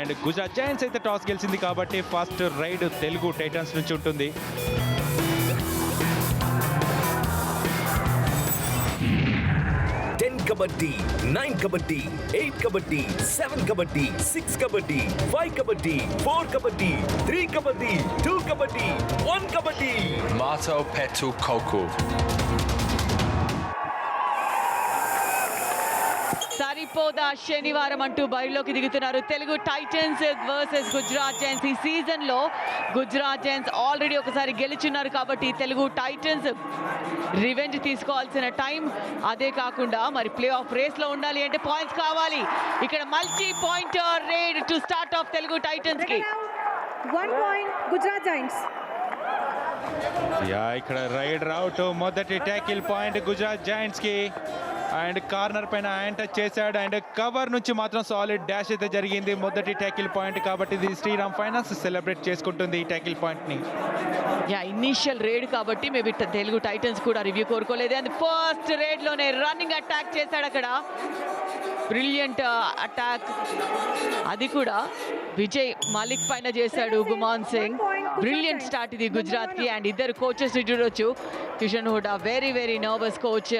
And Gujarat Giants అయితే toss గెలిచింది కాబట్టి ఫస్ట్ రైడ్ తెలుగు టైటన్స్ నుంచి ఉంటుంది. Ten kabaddi nine kabaddi eight kabaddi seven kabaddi six kabaddi five kabaddi four kabaddi three kabaddi two kabaddi one kabaddi Mato Petu సరిపోదా శనివారం అంటూ బరిలోకి దిగుతున్నారు. Telugu Titans versus Gujarat Giants ఈ సీజన్లో గుజరాత్ జైన్స్ ఆల్రెడీ ఒకసారి గెలుచున్నారు కాబట్టి తెలుగు టైటన్స్ రివెంజ్ తీసుకోవాల్సిన టైం అదే కాకుండా మరి ప్లే ఆఫ్ రేస్లో ఉండాలి అంటే పాయింట్స్ కావాలి. ఇక్కడ multi point raid to start off Telugu టైటన్స్కి. One point, Gujarat Giants. Yeah ఇక్కడ రైడ్ అవుట్ మొదటి ట్యాకిల్ పాయింట్ గుజరాత్ జైంట్స్కి. అండ్ కార్నర్ పైన ఆయన టచ్ చేశాడు. అండ్ కవర్ నుంచి మాత్రం సాలిడ్ డాష్ అయితే జరిగింది. మొదటి ట్యాకిల్ పాయింట్ కాబట్టి ఇది శ్రీరామ్ ఫైనాన్స్ సెలబ్రేట్ చేసుకుంటుంది ఈ ట్యాకిల్ పాయింట్ని. యా ఇనీషియల్ రేడ్ కాబట్టి మేబీ తెలుగు టైటన్స్ కూడా రివ్యూ కోరుకోలేదు. అండ్ ఫస్ట్ రేడ్లోనే రన్నింగ్ అటాక్ చేశాడు అక్కడ. బ్రిలియంట్ అటాక్ uh, అది కూడా విజయ్ మలిక్ పైన చేశాడు గుమాన్ సింగ్. బ్రిలియంట్ స్టార్ట్ ఇది గుజరాత్కి అండ్ ఇద్దరు కోచెస్ చూడొచ్చు. Kishan Hooda very very nervous coach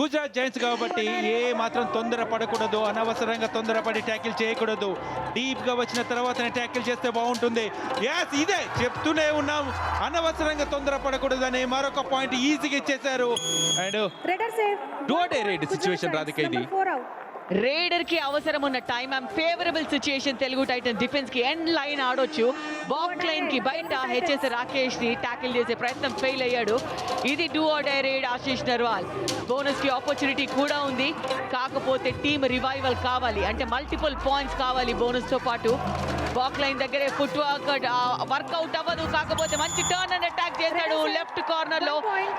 Gujarat Giants కాబట్టి ఏ మాత్రం తొందర పడకూడదు. అనవసరంగా తొందరపడి ట్యాకిల్ చేయకూడదు. డీప్గా వచ్చిన తర్వాతనే ట్యాకిల్ చేస్తే బాగుంటుంది. ఎస్ ఇదే చెప్తూనే ఉన్నాం. అనవసరంగా తొందర పడకూడదు అని మరొక పాయింట్ ఈజీగా ఇచ్చేశారు. And Gujarat situation, Giants. Radhika, ఇది. రేడర్కి అవసరం ఉన్న time and favourable situation Telugu Titan డిఫెన్స్కి end line ఆడొచ్చు. బాక్ లైన్కి బయట హెచ్ఎస్ రాకేష్ని ట్యాకిల్ చేసే ప్రయత్నం ఫెయిల్ అయ్యాడు. ఇది do or die raid Ashish Narwal. బోనస్కి opportunity కూడా ఉంది. కాకపోతే టీమ్ రివైవల్ కావాలి. అంటే మల్టిపుల్ పాయింట్స్ కావాలి బోనస్తో పాటు. బాక్ లైన్ దగ్గరే ఫుట్ వర్క్ వర్కౌట్ అవ్వదు. కాకపోతే మంచి టర్న్ అండ్ అటాక్ చేశాడు లెఫ్ట్ కార్నర్లో.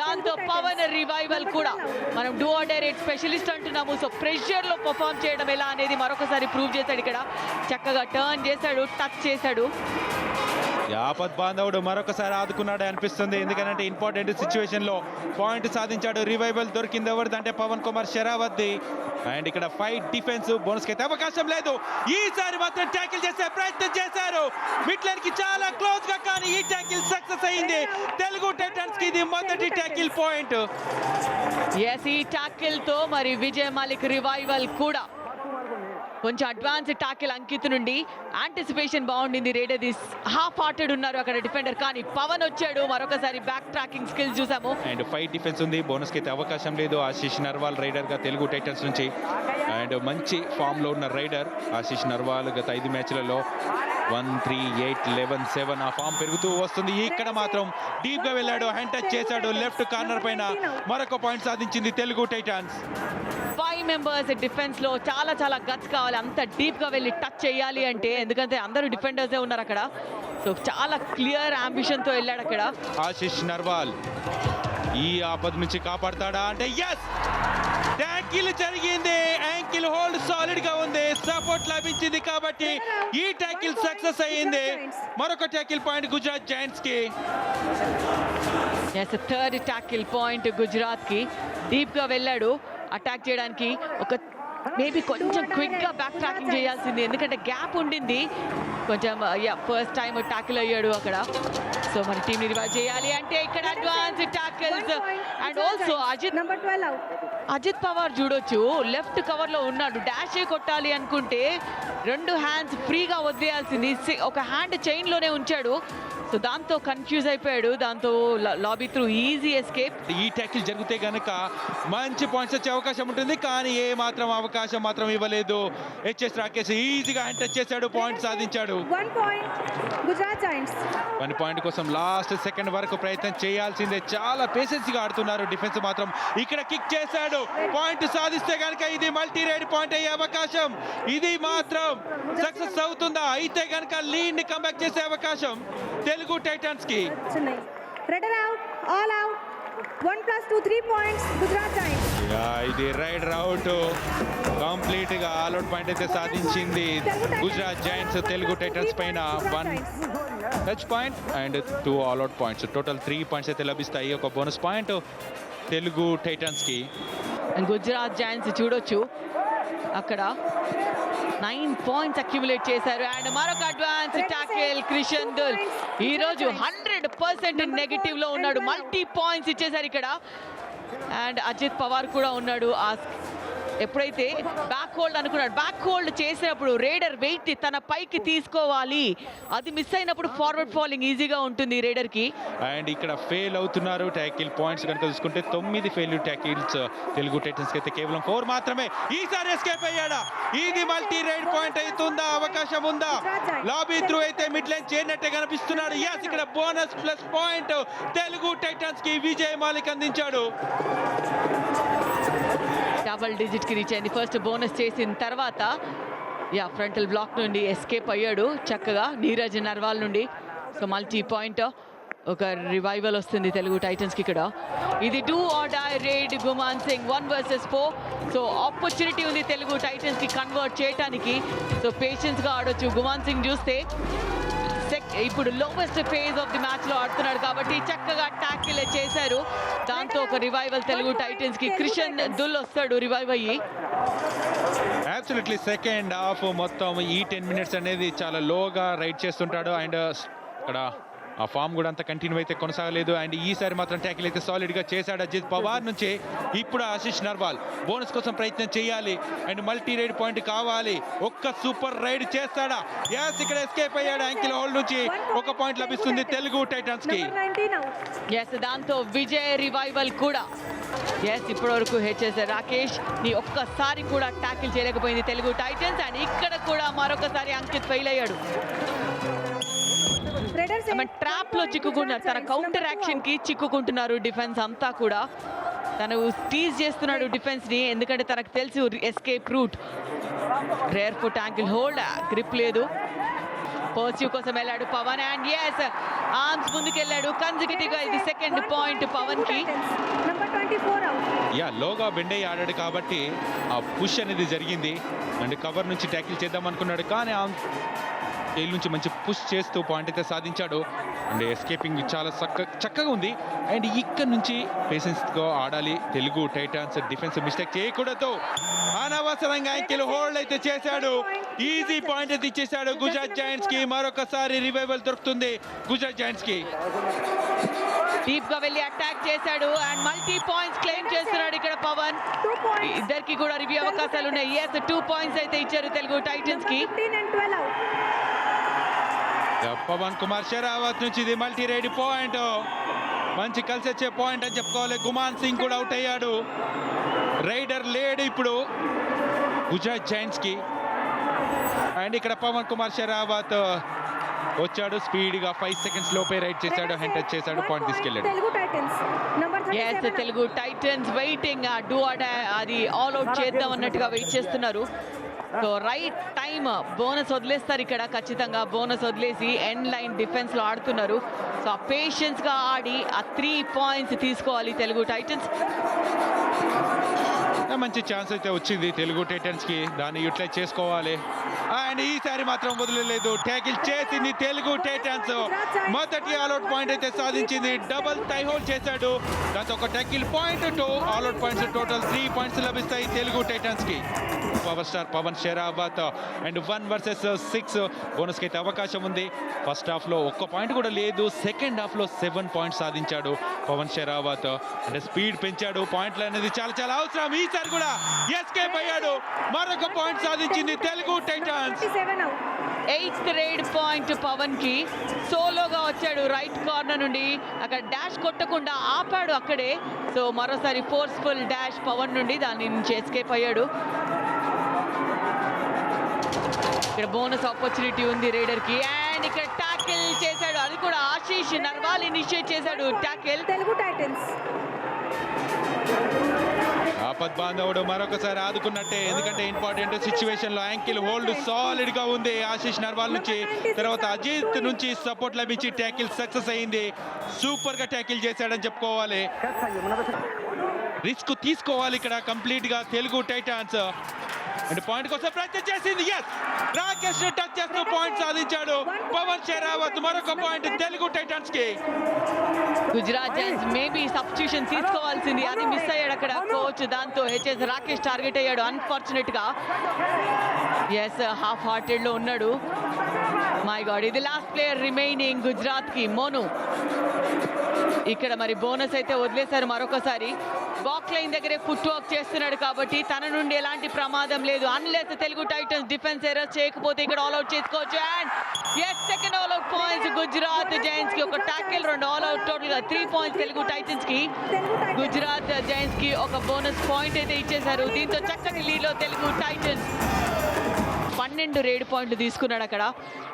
దాంతో పవన్ రివైవల్ కూడా. మనం do or die raid specialist అంటున్నాము. సో ప్రెషర్లో పర్ఫామ్ చేయడం ఎలా అనేది మరొకసారి ప్రూవ్ చేశాడు ఇక్కడ. చక్కగా టర్న్ చేశాడు టచ్ చేశాడు. యాపత్ బాంధవుడు మరొకసారి ఆదుకున్నాడు అనిపిస్తుంది. ఎందుకంటే ఇంపార్టెంట్ సిచ్యువేషన్లో పాయింట్ సాధించాడు. రివైవల్ దొరికింది ఎవరిదంటే పవన్ కుమార్ షెరావత్ది అండ్ ఇక్కడ ఫైట్ డిఫెన్స్ బోనస్కి అయితే అవకాశం లేదు. ఈసారి మాత్రం ట్యాకిల్ చేసే ప్రయత్నం చేశారు. మిట్లర్కి చాలా క్లోజ్గా కానీ ఈ ట్యాకిల్ సక్సెస్ అయింది. తెలుగు టైటన్స్కి ఇది మొదటి ట్యాకిల్ పాయింట్ ఎస్ ఈ ట్యాకిల్తో మరి విజయ్ మాలిక్ రివైవల్ కూడా. కొంచెం అడ్వాన్స్ టాకిల్ అంకిత్ నుండి యాంటిసిపేషన్ బాగుండింది. రేడది హాఫ్ హార్టెడ్ ఉన్నారు అక్కడ డిఫెండర్ కానీ పవన్ వచ్చాడు. మరొకసారి బ్యాక్ ట్రాకింగ్ స్కిల్స్ చూసాము. అండ్ ఫైట్ డిఫెన్స్ ఉంది. బోనస్కి అయితే అవకాశం లేదు. ఆశీష్ నర్వాల్ రైడర్గా తెలుగు టైటన్స్ నుంచి. అండ్ మంచి ఫామ్లో ఉన్న రైడర్ ఆశీష్ నర్వాల్ గత ఐదు మ్యాచ్లలో one three eight eleven seven ఆ ఫామ్ పెరుగుతూ వస్తుంది. ఇక్కడ మాత్రం డీప్గా వెళ్ళాడు. హ్యాండ్ టచ్ చేశాడు. లెఫ్ట్ కార్నర్ పైన మరొక పాయింట్ సాధించింది తెలుగు టైటాన్స్ ఫైవ్ మెంబర్స్ డిఫెన్స్లో చాలా చాలా గట్స్ కావాలి. అంత డీప్గా వెళ్ళి టచ్ చేయాలి అంటే ఎందుకంటే అందరూ డిఫెండర్సే ఉన్నారు అక్కడ. సో చాలా క్లియర్తో వెళ్ళాడు అక్కడ. ఆశీష్ నర్వాల్ ఈ ఆపద నుంచి కాపాడతాడా అంటే ఎస్ ట్యాంకిల్ జరిగింది. యాంకిల్ హోల్డ్ సాలిడ్గా ఉంది. సపోర్ట్ లభించింది కాబట్టి ఈ ట్యాకిల్ సక్సెస్ అయ్యింది. మరొక ట్యాకిల్ పాయింట్ గుజరాత్ జైంట్స్కి. ఎస్ థర్డ్ టాకిల్ పాయింట్ గుజరాత్కి డీప్గా వెళ్ళాడు. అటాక్ చేయడానికి ఒక మేబీ కొంచెం క్విక్గా బ్యాక్ ట్రాకింగ్ చేయాల్సింది. ఎందుకంటే గ్యాప్ ఉండింది. కొంచెం ఫస్ట్ టైం టాకిల్ అయ్యాడు అక్కడ. సో మన టీం రివైవ్ చేయాలి అంటే ఇక్కడ advance tackles and also. Ajith Number 12 out. Ajith Pawar చూడొచ్చు. లెఫ్ట్ కవర్లో ఉన్నాడు. డాష్ కొట్టాలి అనుకుంటే రెండు హ్యాండ్స్ ఫ్రీగా వదిలేయాల్సింది. ఒక హ్యాండ్ చైన్లోనే ఉంచాడు. సో దాంతో కన్ఫ్యూజ్ అయిపోయాడు. దాంతో లాబీ త్రూ ఈజీ ఎస్కేప్ ఈ ట్యాకిల్ జరిగితే గనుక మంచి పాయింట్స్ వచ్చే అవకాశం ఉంటుంది కానీ ఏ మాత్రం అవకాశం మాత్రం ఇవ్వలేదు. హెచ్ఎస్ రాకేష్ ఈజీగా హ్యాండ్ టచ్ చేశాడు పాయింట్ సాధించాడు. Point, Gujarat Giants. One point కోసం లాస్ట్ సెకండ్ వరకు ప్రయత్నం చేయాల్సిందే. చాలా పేషెన్స్గా ఆడుతున్నారు. డిఫెన్స్ మాత్రం ఇక్కడ కిక్ చేశాడు. పాయింట్ సాధిస్తే కనుక ఇది మల్టీ రైడ్ పాయింట్ అయ్యే అవకాశం. ఇది మాత్రం సక్సెస్ అవుతుందా? అయితే కనుక లీడ్ని కంబ్యాక్ చేసే అవకాశం. తెలుగు టైటన్స్కి out, all out. One plus two, three points, Gujarat Giants. Yeah, ఇది రైడ్ అవుట్ కంప్లీట్గా ఆల్అౌట్ పాయింట్ అయితే సాధించింది గుజరాత్ జైంట్స్ తెలుగు టైటన్స్ పైన one touch point and two all out points total three points అయితే లభిస్తాయి. ఒక బోనస్ పాయింట్ తెలుగు టైటన్స్కి. గుజరాత్ జాయింట్స్ చూడొచ్చు. అక్కడ నైన్ పాయింట్స్ అక్యుములేట్ చేశారు. అండ్ మరొక అడ్వాన్స్ టాకిల్ క్రిషన్ దుల్ ఈ రోజు హండ్రెడ్ పర్సెంట్ నెగిటివ్లో ఉన్నాడు. మల్టీ పాయింట్స్ ఇచ్చేశారు ఇక్కడ. అండ్ అజిత్ పవార్ కూడా ఉన్నాడు. ఆ ఎప్పుడైతే బ్యాక్ హోల్డ్ అనుకున్నాడు బ్యాక్ హోల్డ్ చేసినప్పుడు రేడర్ వెయిట్ తన పైకి తీసుకోవాలి. అది మిస్ అయినప్పుడు ఫార్వర్డ్ ఫాలింగ్ ఈజీగా ఉంటుంది రేడర్కి అండ్ ఇక్కడ ఫెయిల్ అవుతున్నారు ట్యాకిల్ పాయింట్స్ కనుక చూసుకుంటే తొమ్మిది ఫెయిల్యూర్ ట్యాకిల్స్ తెలుగు టైటన్స్కి అయితే కేవలం ఫోర్ మాత్రమే. ఈసారి ఎస్కేప్ అయ్యాడా? ఇది మల్టీ రైడ్ పాయింట్ అవుతుందా? అవకాశం ఉందా? లాబీ త్రూ అయితే మిడ్ లైన్ చేరినట్టే కనిపిస్తున్నాడు. ఎస్ ఇక్కడ బోనస్ ప్లస్ పాయింట్ తెలుగు టైటన్స్కి విజయ్ మాలిక్ అందించాడు. డబల్ డిజిట్ కి రీచ్ అయింది. ఫస్ట్ బోనస్ చేసిన తర్వాత యా ఫ్రంటల్ బ్లాక్ నుండి ఎస్కేప్ అయ్యాడు చక్కగా నీరజ్ నర్వాల్ నుండి. సో మల్టీ పాయింట్ ఒక రివైవల్ వస్తుంది తెలుగు టైటన్స్కి ఇక్కడ. ఇది do or die raid Guman Singh one versus four so opportunity ఉంది తెలుగు టైటన్స్కి కన్వర్ట్ చేయడానికి సో పేషెన్స్గా ఆడొచ్చు. గుమాన్ సింగ్ చూస్తే ఇప్పుడు లోవెస్ట్ ఫేజ్ ఆఫ్ ది మ్యాచ్లో ఆడుతున్నాడు కాబట్టి చక్కగా ట్యాకిల్ చేశారు. దాంతో ఒక రివైవల్ తెలుగు టైటన్స్కి క్రిషన్ దుల్ వస్తాడు రివైవ్ అయ్యి. అబ్సల్యూట్లీ సెకండ్ హాఫ్ మొత్తం ఈ టెన్ మినిట్స్ అనేది చాలా లోగా రైడ్ చేస్తుంటాడు. అండ్ uh, ఇక్కడ ఆ ఫామ్ కూడా అంత కంటిన్యూ అయితే కొనసాగలేదు. అండ్ ఈసారి మాత్రం ట్యాకిల్ అయితే సాలిడ్గా చేశాడు అజిత్ పవార్ నుంచి. ఇప్పుడు ఆశిష్ నర్వాల్ బోనస్ కోసం ప్రయత్నం చేయాలి. అండ్ మల్టీ రైడ్ పాయింట్ కావాలి. ఒక్క సూపర్ రైడ్ చేస్తాడా? యాస్ ఇక్కడ ఎస్కేప్ అయ్యాడు యాంకిల్ హోల్డ్ నుంచి. ఒక పాయింట్ లభిస్తుంది తెలుగు టైటన్స్కి Number 19 out. ఎస్ దాంతో విజయ్ రివైవల్ కూడా. ఎస్ ఇప్పటి వరకు హెచ్ఎస్ రాకేష్ని ఒక్కసారి కూడా ట్యాకిల్ చేయలేకపోయింది తెలుగు టైటన్స్. అండ్ ఇక్కడ కూడా మరొకసారి అంకిత్ ఫెయిల్ అయ్యాడు. ట్రాప్లో Gujarat తన. Counter action. కి చిక్కుకుంటున్నారు డిఫెన్స్ అంతా కూడా తను టీజ్ చేస్తున్నాడు డిఫెన్స్ని ఎందుకంటే తనకు తెలుసు escape route rear foot ankle hold grip లేదు పర్స్యూ కోసం వెళ్ళాడు పవన్ అండ్ ఎస్ ఆర్మ్స్ ముందుకెళ్ళాడు కన్సిక్యూటివ్గా ఇది సెకండ్ పాయింట్ పవన్కి Titans. Number 24 out. యా లోగా బెండ్ ఆడాడు కాబట్టి ఆ పుష్ అనేది జరిగింది అండ్ కవర్ నుంచి ట్యాకిల్ చేద్దాం అనుకున్నాడు కానీ టైల్ నుంచి మంచి పుష్ చేస్తూ పాయింట్ అయితే సాధించాడు. అండ్ ఎస్కేపింగ్ చాలా చక్క చక్కగా ఉంది. అండ్ ఇక్కడ నుంచి పేషెన్స్గా ఆడాలి. తెలుగు టైటాన్స్ డిఫెన్స్ మిస్టేక్ చేయకూడదు. అనవసరంగా యాంకిల్ హోల్డ్ అయితే చేశాడు. ఈజీ పాయింట్ అయితే ఇచ్చేశాడు గుజరాత్ జాయింట్స్కి. మరొకసారి రివైవల్ దొరుకుతుంది గుజరాత్ జాయింట్స్కి. డీప్గా వెళ్ళి అటాక్ చేశాడు. అండ్ మల్టీ పాయింట్స్ క్లెయిమ్ చేస్తున్నాడు ఇక్కడ పవన్. ఇద్దరికి కూడా రివ్యూ అవకాశాలు ఉన్నాయి. ఎస్ టూ పాయింట్స్ అయితే ఇచ్చారు తెలుగు టైటన్స్కి. పవన్ కుమార్ షెరావత్ నుంచి ఇది మల్టీ రైడ్ పాయింట్. మంచి కలిసి వచ్చే పాయింట్ అని చెప్పుకోవాలి. గుమాన్ సింగ్ కూడా అవుట్ అయ్యాడు. రైడర్ లేడు ఇప్పుడు. గుజరాత్ జైంట్స్కి. అండ్ ఇక్కడ పవన్ కుమార్ షెరావత్ వచ్చాడు. స్పీడ్గా ఫైవ్ సెకండ్స్ లోపే రైడ్ చేశాడు. టచ్ eight, చేశాడు పాయింట్ తీసుకెళ్ళాడు. Telugu Titans. Number 37 ఎస్. తెలుగు టైటన్స్ వెయిటింగ్ డూ అది ఆల్ అవుట్ చేద్దాం అన్నట్టుగా వెయిట్ చేస్తున్నారు. సో రైట్ టైం బోనస్ వదిలేస్తారు ఇక్కడ ఖచ్చితంగా బోనస్ వదిలేసి ఎండ్ లైన్ డిఫెన్స్లో ఆడుతున్నారు. సో ఆ పేషెన్స్గా ఆడి ఆ త్రీ పాయింట్స్ తీసుకోవాలి తెలుగు టైటన్స్ మంచి ఛాన్స్ అయితే వచ్చింది తెలుగు టైటన్స్కి దాన్ని యూటిలైజ్ చేసుకోవాలి. అండ్ ఈసారి మాత్రం వదిలేదు ట్యాకిల్ చేసింది తెలుగు టైటన్స్ మొదటి ఆల్అౌట్ పాయింట్ అయితే సాధించింది. డబుల్ టై హోల్డ్ చేశాడు. దాంతో ఒక tackle point two all out points total three points లభిస్తాయి Telugu టైటన్స్కి power star Pawan Sherawat and one versus six బోనస్కి అయితే అవకాశం ఉంది. ఫస్ట్ హాఫ్లో ఒక్క పాయింట్ కూడా లేదు. సెకండ్ హాఫ్లో సెవెన్ పాయింట్స్ సాధించాడు పవన్ షెరావత్ అంటే స్పీడ్ పెంచాడు. పాయింట్లు అనేది చాలా చాలా అవసరం. ఈసారి కూడా ఎస్కేప్ అయ్యాడు. మరొక పాయింట్ సాధించింది Telugu Titans. 27 out. Eighth raid point పవన్కి సోలోగా వచ్చాడు రైట్ కార్నర్ నుండి. అక్కడ డాష్ కొట్టకుండా ఆపాడు అక్కడే. సో మరోసారి ఫోర్స్ఫుల్ డాష్ పవన్ నుండి దాని నుంచి ఎస్కేప్ అయ్యాడు. ఇక్కడ బోనస్ ఆపర్చునిటీ ఉంది రైడర్కి. అండ్ ఇక్కడ టాకిల్ చేశాడు. అది కూడా ఆశీష్ నర్వాల్ ఇనిషియేట్ చేశాడు. Tackle Telugu Titans. ఆపద్ బాంధవుడు మరొకసారి ఆదుకున్నట్టే. ఎందుకంటే ఇంపార్టెంట్ సిచ్యువేషన్లో యాంకిల్ హోల్డ్ సాలిడ్గా ఉంది ఆశీష్ నర్వాల్ నుంచి. తర్వాత అజిత్ నుంచి సపోర్ట్ లభించి ట్యాకిల్ సక్సెస్ అయింది. సూపర్గా ట్యాకిల్ చేశాడని చెప్పుకోవాలి. రిస్క్ తీసుకోవాలి ఇక్కడ కంప్లీట్గా తెలుగు టైటాన్స్ అండ్ పాయింట్ కోసం ప్రయత్నం చేసింది. ఎస్ రాకేష్ టచ్ చేస్తూ పాయింట్ సాధించాడు. పవన్ షెరావత్ మరొక పాయింట్ తెలుగు టైటాన్స్కి. గుజరాత్ జైన్స్ మేబీ సబ్స్టిట్యూషన్ తీసుకోవాల్సింది. అది మిస్ అయ్యాడు అక్కడ కోచ్ దాంతో హెచ్ఎస్ రాకేష్ టార్గెట్ అయ్యాడు అన్ఫార్చునేట్గా. ఎస్ హాఫ్ హార్టెడ్లో ఉన్నాడు. మై గాడ్ ఇది లాస్ట్ ప్లేయర్ రిమైనింగ్ గుజరాత్కి మోను ఇక్కడ మరి బోనస్ అయితే వదిలేశారు మరొకసారి. బాక్ లైన్ దగ్గరే ఫుట్ వర్క్ చేస్తున్నాడు కాబట్టి తన నుండి ఎలాంటి ప్రమాదం లేదు. Unless Telugu Titans defence error చేయకపోతే ఇక్కడ ఆల్ అవుట్ చేసుకోవచ్చు. And yes second all points Gujarat జైన్స్కి. ఒక టాకిల్ రెండు ఆల్ అవుట్ టోటల్గా త్రీ పాయింట్స్ తెలుగు టైటన్స్కి. గుజరాత్ జైన్స్కి ఒక బోనస్ పాయింట్ అయితే ఇచ్చేశారు. దీంతో చక్కటి లీలో తెలుగు టైటన్స్ పన్నెండు రేడు పాయింట్లు తీసుకున్నాడు అక్కడ.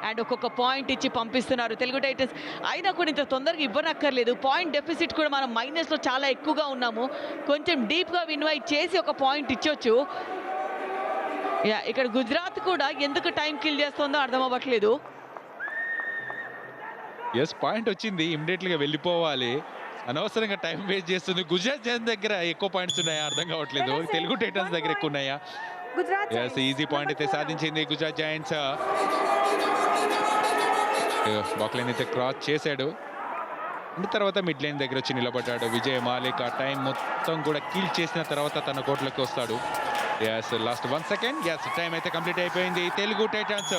అండ్ ఒక్కొక్క పాయింట్ ఇచ్చి పంపిస్తున్నారు. తెలుగు టైటన్స్ అయినా కూడా ఇంత తొందరగా ఇవ్వనక్కర్లేదు. పాయింట్ డెఫిసిట్ కూడా మనం మైనస్లో చాలా ఎక్కువగా ఉన్నాము. కొంచెం డీప్గా ఇన్వైట్ చేసి ఒక పాయింట్ ఇచ్చొచ్చు. యా ఇక్కడ గుజరాత్ కూడా ఎందుకు టైం కిల్ చేస్తుందో అర్థం అవ్వట్లేదు. ఎస్ పాయింట్ వచ్చింది. ఇమ్మీడియట్గా వెళ్ళిపోవాలి. అనవసరంగా టైం వేస్ట్ చేస్తుంది. గుజరాత్ జైన్స్ దగ్గర ఎక్కువ పాయింట్స్ ఉన్నాయా? అర్థం కావట్లేదు. తెలుగు టైటన్స్ దగ్గర ఎక్కువ ఉన్నాయా? ఎస్ ఈజీ పాయింట్ అయితే సాధించింది గుజరాత్ జాయింట్స్ బాక్లైన్ అయితే క్రాస్ చేశాడు. తర్వాత మిడ్ లైన్ దగ్గర వచ్చి నిలబడ్డాడు విజయ్ మాలిక్. ఆ టైం మొత్తం కూడా కీల్ చేసిన తర్వాత తన కోట్లోకి వస్తాడు. Yes last one second yes time అయితే కంప్లీట్ అయిపోయింది. తెలుగు టైటాన్స్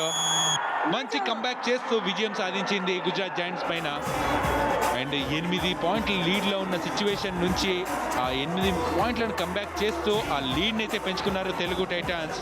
మంచి కంబ్యాక్ చేస్తూ విజయం సాధించింది గుజరాత్ జాయింట్స్ పైన. అండ్ ఎనిమిది పాయింట్ల లీడ్లో ఉన్న సిచ్యువేషన్ నుంచి ఆ ఎనిమిది పాయింట్లను కంబ్యాక్ చేస్తూ ఆ లీడ్ని అయితే పెంచుకున్నారు తెలుగు టైటాన్స్